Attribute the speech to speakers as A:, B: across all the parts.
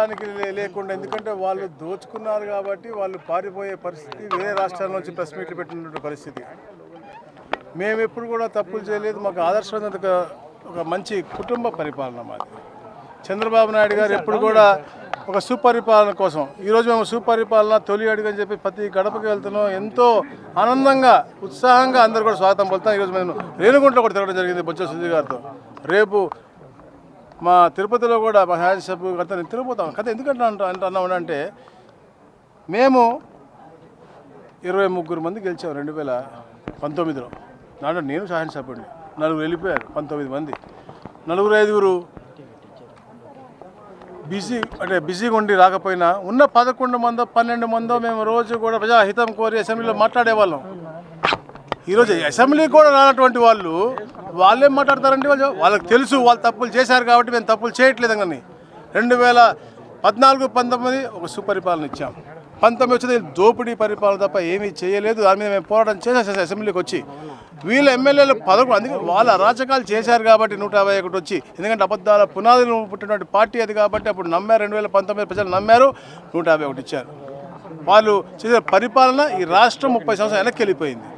A: మాట్లాడడానికి లేకుండా ఎందుకంటే వాళ్ళు దోచుకున్నారు కాబట్టి వాళ్ళు పారిపోయే పరిస్థితి వేరే రాష్ట్రాల నుంచి ప్రెస్ మీట్లు పెట్టినటువంటి పరిస్థితి. మేము ఎప్పుడు కూడా తప్పులు చేయలేదు. మాకు ఆదర్శవంత ఒక- మంచి కుటుంబ పరిపాలన మాది. చంద్రబాబు నాయుడు గారు ఎప్పుడు కూడా ఒక సుపరిపాలన కోసం ఈరోజు మేము సుపరిపాలన తొలి అడుగు అని చెప్పి ప్రతి గడపకి వెళ్తున్నాం. ఎంతో ఆనందంగా ఉత్సాహంగా అందరు కూడా స్వాగతం పొందుతాం ఈరోజు మేము రేణుగుంటలో కూడా తిరగడం జరిగింది బొత్స సుధీ గారితో. రేపు మా తిరుపతిలో కూడా మా హ్యాజ్ సభ్యు గారితో నేను తిరిగిపోతాం కథ ఎందుకంటే అంట అన్నామంటే మేము ఇరవై ముగ్గురు మంది గెలిచాం రెండు వేల పంతొమ్మిదిలో. దాంట్లో నేను సహాయం సభ్యుడిని. నలుగురు వెళ్ళిపోయారు పంతొమ్మిది మంది. నలుగురు ఐదుగురు బిజీ అంటే బిజీగా ఉండి రాకపోయినా ఉన్న పదకొండు మందో పన్నెండు మందో మేము రోజు కూడా ప్రజాహితం కోరి అసెంబ్లీలో మాట్లాడేవాళ్ళం. ఈరోజు అసెంబ్లీ కూడా రానటువంటి వాళ్ళు వాళ్ళేం మాట్లాడతారంటే వాళ్ళు? వాళ్ళకి తెలుసు వాళ్ళు తప్పులు చేశారు కాబట్టి మేము తప్పులు చేయట్లేదు కానీ రెండు వేల పద్నాలుగు పంతొమ్మిది ఒక సుపరిపాలన ఇచ్చాం. పంతొమ్మిది వచ్చేది దోపిడీ పరిపాలన తప్ప ఏమీ చేయలేదు. దాని మీద మేము పోరాటం చేసేసాం అసెంబ్లీకి వచ్చి. వీళ్ళ ఎమ్మెల్యేలు పదకొండు అందుకే వాళ్ళ అరాచకాలు చేశారు కాబట్టి నూట యాభై ఒకటి వచ్చి. ఎందుకంటే అబద్ధాల పునాదులు పుట్టినటువంటి పార్టీ అది కాబట్టి అప్పుడు నమ్మారు. రెండు వేల పంతొమ్మిది ప్రజలు నమ్మారు నూట యాభై ఒకటి ఇచ్చారు. వాళ్ళు చేసే పరిపాలన ఈ రాష్ట్రం ముప్పై సంవత్సరాలు వెనక్కి వెళ్ళిపోయింది.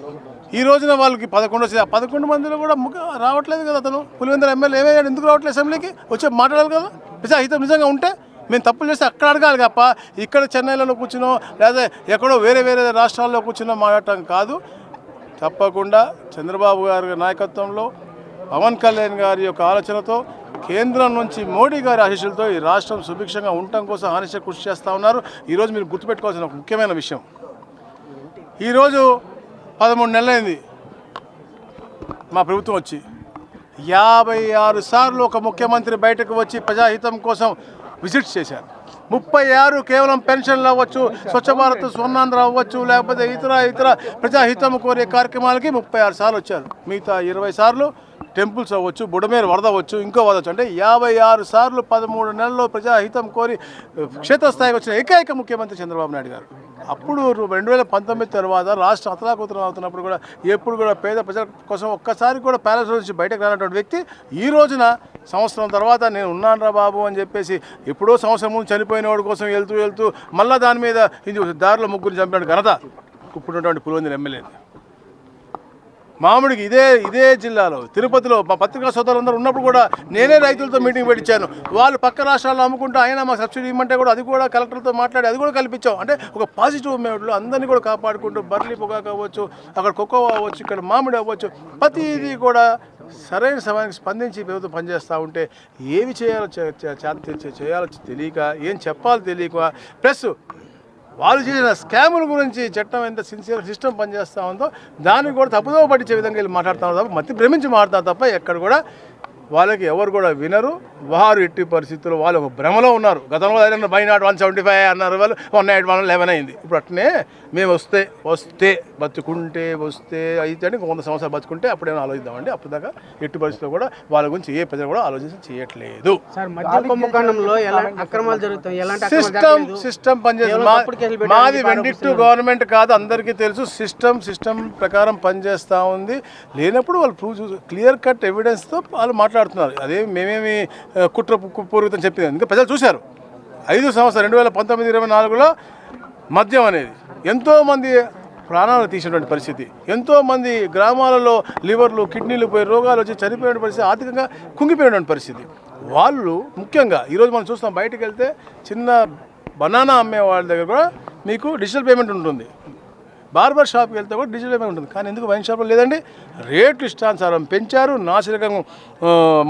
A: ఈ రోజున వాళ్ళకి పదకొండు వచ్చింది. ఆ పదకొండు మందిలో కూడా ముగ్గ రావట్లేదు కదా అతను. పులివెందుల ఎమ్మెల్యే ఏమయ్యాడు? ఎందుకు రావట్లేదు అసెంబ్లీకి? వచ్చి మాట్లాడాలి కదా. నిజా హితం నిజంగా ఉంటే మేము తప్పులు చేస్తే అక్కడ అడగాలి తప్ప ఇక్కడ చెన్నైలో కూర్చునో లేదా ఎక్కడో వేరే వేరే రాష్ట్రాల్లో కూర్చునో మాట్లాడటం కాదు. తప్పకుండా చంద్రబాబు గారి నాయకత్వంలో పవన్ కళ్యాణ్ గారి యొక్క ఆలోచనతో కేంద్రం నుంచి మోడీ గారి ఆశీస్సులతో ఈ రాష్ట్రం సుభిక్షంగా ఉండటం కోసం ఆనిష కృషి చేస్తూ ఉన్నారు. ఈరోజు మీరు గుర్తుపెట్టుకోవాల్సిన ఒక ముఖ్యమైన విషయం. ఈరోజు పదమూడు నెలలైంది. మా ప్రభుత్వం వచ్చి యాభై ఆరు సార్లు ఒక ముఖ్యమంత్రి బయటకు వచ్చి ప్రజాహితం కోసం విజిట్ చేశారు. ముప్పై ఆరు కేవలం పెన్షన్లు అవ్వచ్చు స్వచ్ఛ భారత్ స్వర్ణాంధ్ర అవ్వచ్చు లేకపోతే ఇతర ఇతర ప్రజాహితం కోరే కార్యక్రమాలకి ముప్పై ఆరు సార్లు వచ్చారు. మిగతా ఇరవై సార్లు టెంపుల్స్ అవ్వచ్చు బుడమేరు వరద అవ్వచ్చు ఇంకో వదవచ్చు అంటే యాభై ఆరు సార్లు పదమూడు నెలల్లో ప్రజాహితం కోరి క్షేత్రస్థాయికి వచ్చిన ఏకైక ముఖ్యమంత్రి చంద్రబాబు నాయుడు గారు. అప్పుడు రెండు వేల పంతొమ్మిది తర్వాత రాష్ట్ర అతలాకుతలం అవుతున్నప్పుడు కూడా ఎప్పుడు కూడా పేద ప్రజల కోసం ఒక్కసారి కూడా ప్యాలెస్ నుంచి బయటకు రానటువంటి వ్యక్తి ఈ రోజున సంవత్సరం తర్వాత నేను ఉన్నాను రా బాబు అని చెప్పేసి ఎప్పుడో సంవత్సరం ముందు చనిపోయిన వాడి కోసం వెళ్తూ వెళ్తూ మళ్ళీ దాని మీద ఇది దారిలో ముగ్గురు చంపినాడు ఘనత ఇప్పుడున్నటువంటి పులివెందుల ఎమ్మెల్యే మామిడికి ఇదే ఇదే జిల్లాలో తిరుపతిలో మా పత్రికా సోదరులందరూ ఉన్నప్పుడు కూడా నేనే రైతులతో మీటింగ్ పెట్టించాను. వాళ్ళు పక్క రాష్ట్రాల్లో అమ్ముకుంటూ ఆయన మాకు సబ్సిడీ ఇవ్వమంటే కూడా అది కూడా కలెక్టర్తో మాట్లాడి అది కూడా కల్పించాం. అంటే ఒక పాజిటివ్ మేడలో అందరినీ కూడా కాపాడుకుంటూ బర్లీ పొగాకు అవ్వచ్చు అక్కడ కోకో అవ్వచ్చు ఇక్కడ మామిడి అవ్వచ్చు ప్రతిదీ కూడా సరైన సమయానికి స్పందించి ప్రభుత్వం పనిచేస్తూ ఉంటే ఏమి చేయాలో చే- చేయాలో తెలియక ఏం చెప్పాలో తెలియక ప్లస్ వాళ్ళు చేసిన స్కాముల గురించి చట్టం ఎంత సిన్సియర్ సిస్టమ్ పనిచేస్తూ ఉందో దాన్ని కూడా తప్పుదో పట్టించే విధంగా వీళ్ళు మాట్లాడుతున్నారు తప్ప మతి భ్రమించి మాట్లాడతారు తప్ప ఎక్కడ కూడా వాళ్ళకి ఎవరు కూడా వినరు. వారు ఎట్టి పరిస్థితుల్లో వాళ్ళు ఒక భ్రమలో ఉన్నారు. గతంలో ఏదైనా why not one seventy five అన్నారు వాళ్ళు వన్ ఎయిట్ వన్ లెవెన్ అయింది. ఇప్పుడు అట్నే మేము వస్తే వస్తే బతుకుంటే వస్తే అయితే అని వంద సంవత్సరాలు బతుకుంటే అప్పుడేమైనా ఆలోచిద్దామండి? అప్పుడు దాకా ఎట్టి పరిస్థితుల్లో కూడా వాళ్ళ గురించి ఏ ప్రజలు కూడా ఆలోచించి చేయట్లేదు.
B: సార్ మద్య కుంభకోణంలో ఎలా అక్రమాలు జరుగుతాయి? ఎలాంటి అక్రమాలు
A: సిస్టమ్. సిస్టమ్ పనిచేస్తుంది. మాది
B: బాగా
A: వెండిట్టు గవర్నమెంట్ కాదు అందరికీ తెలుసు. సిస్టమ్ సిస్టమ్ ప్రకారం పనిచేస్తూ ఉంది. లేనప్పుడు వాళ్ళు ప్రూవ్ చూసి క్లియర్ కట్ ఎవిడెన్స్తో వాళ్ళు మాట్లాడుతున్నారు అదే మేమేమి కుట్ర పు- చెప్పింది ఇంకా ప్రజలు చూశారు. ఐదు సంవత్సరం రెండు వేల పంతొమ్మిది ఇరవై నాలుగులో మద్యం అనేది. ఎంతోమంది ప్రాణాలు తీసినటువంటి పరిస్థితి. ఎంతోమంది గ్రామాలలో లివర్లు కిడ్నీలు పోయి రోగాలు వచ్చి చనిపోయిన పరిస్థితి ఆర్థికంగా కుంగిపోయినటువంటి పరిస్థితి. వాళ్ళు ముఖ్యంగా ఈరోజు మనం చూస్తాం బయటకు వెళ్తే చిన్న బనానా అమ్మే వాళ్ళ దగ్గర కూడా మీకు డిజిటల్ పేమెంట్ ఉంటుంది. బార్బర్ షాప్కి వెళ్తే కూడా డిజిటల్ పేమెంట్ ఉంటుంది. కానీ ఎందుకు వైన్ షాప్లో లేదండి? రేట్లు ఇష్టానుసారం పెంచారు నాసిరకం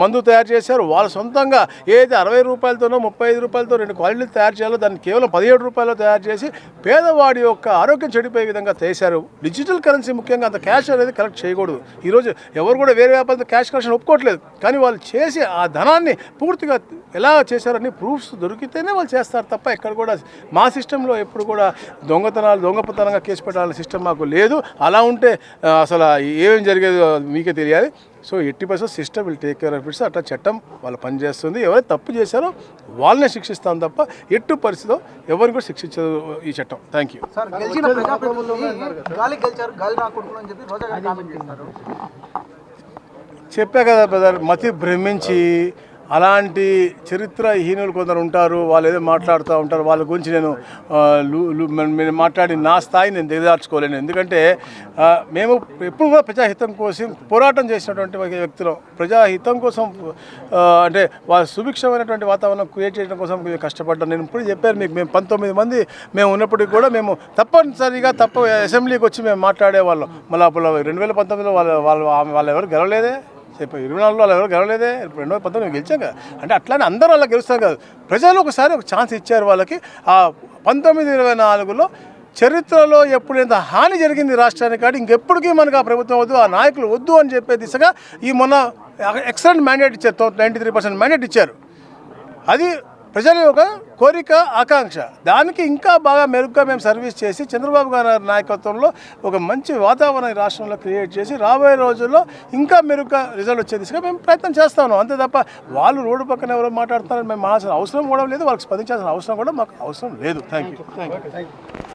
A: మందు తయారు చేశారు. వాళ్ళ సొంతంగా ఏదైతే అరవై రూపాయలతోనో ముప్పై ఐదు రూపాయలతో రెండు క్వాలిటీలు తయారు చేయాలో దాన్ని కేవలం పదిహేడు రూపాయలు తయారు చేసి పేదవాడి యొక్క ఆరోగ్యం చెడిపోయే విధంగా చేశారు. డిజిటల్ కరెన్సీ ముఖ్యంగా అంత క్యాష్ అనేది కలెక్ట్ చేయకూడదు. ఈరోజు ఎవరు కూడా వేరే వ్యాపారంతో క్యాష్ కలెక్షన్ ఒప్పుకోవట్లేదు. కానీ వాళ్ళు చేసి ఆ ధనాన్ని పూర్తిగా ఎలా చేశారని ప్రూఫ్స్ దొరికితేనే వాళ్ళు చేస్తారు తప్ప ఎక్కడ కూడా మా సిస్టంలో ఎప్పుడు కూడా దొంగతనాలు దొంగతనంగా కేసు పెట్టాలి సిస్టమ్ మాకు లేదు. అలా ఉంటే అసలు ఏమేం జరిగేదో మీకే తెలియాలి. So eighty percent system will take care of its అట్లా చట్టం వాళ్ళు పనిచేస్తుంది. ఎవరైతే తప్పు చేశారో వాళ్ళనే శిక్షిస్తాం తప్ప ఎట్టు పరిస్థితిలో ఎవరిని కూడా శిక్షించదు ఈ చట్టం. థ్యాంక్ యూ
C: అని చెప్పా
A: కదా బ్రదర్ మతి భ్రమించి అలాంటి చరిత్రహీనులు కొందరు ఉంటారు. వాళ్ళు ఏదో మాట్లాడుతూ ఉంటారు. వాళ్ళ గురించి నేను నేను మాట్లాడి నా స్థాయి నేను దిగదార్చుకోలేను. ఎందుకంటే మేము ఎప్పుడు కూడా ప్రజాహితం కోసం పోరాటం చేసినటువంటి వ్యక్తులు. ప్రజాహితం కోసం అంటే వాళ్ళ సుభిక్షమైనటువంటి వాతావరణం క్రియేట్ చేయడం కోసం కష్టపడ్డాను నేను ఇప్పుడు చెప్పాను మీకు మేము పంతొమ్మిది మంది మేము ఉన్నప్పటికీ కూడా మేము తప్పనిసరిగా తప్ప అసెంబ్లీకి వచ్చి మేము మాట్లాడేవాళ్ళం మళ్ళీ అప్పుడు రెండు వేల పంతొమ్మిదిలో వాళ్ళు వాళ్ళు వాళ్ళు ఎవరు గెలవలేదే? చెప్పి ఇరవై నాలుగులో వాళ్ళు ఎవరు గెలవలేదే? రెండు వేల పంతొమ్మిది గెలిచాం కదా అంటే అట్లానే అందరూ అలా గెలుస్తారు కాదు. ప్రజలు ఒకసారి ఒక ఛాన్స్ ఇచ్చారు వాళ్ళకి. ఆ పంతొమ్మిది ఇరవై నాలుగులో చరిత్రలో ఎప్పుడు ఎంత హాని జరిగింది రాష్ట్రానికి కానీ ఇంకెప్పటికీ మనకు ఆ ప్రభుత్వం వద్దు ఆ నాయకులు వద్దు అని చెప్పే దిశగా ఈ మొన్న ఎక్సలెంట్ మ్యాండేట్ ఇచ్చారు నైంటీ త్రీ పర్సెంట్ మ్యాండేట్ ఇచ్చారు. అది ప్రజల యొక్క కోరిక ఆకాంక్ష. దానికి ఇంకా బాగా మెరుగ్గా మేము సర్వీస్ చేసి చంద్రబాబు గారి నాయకత్వంలో ఒక మంచి వాతావరణం రాష్ట్రంలో క్రియేట్ చేసి రాబోయే రోజుల్లో ఇంకా మెరుగ్గా రిజల్ట్ వచ్చే దిశగా మేము ప్రయత్నం చేస్తాను అంతే తప్ప వాళ్ళు రోడ్డు పక్కన ఎవరో మాట్లాడుతున్నారని మేము మానాల్సిన అవసరం కూడా లేదు. వాళ్ళకి స్పందించాల్సిన అవసరం కూడా మాకు అవసరం లేదు. Thank you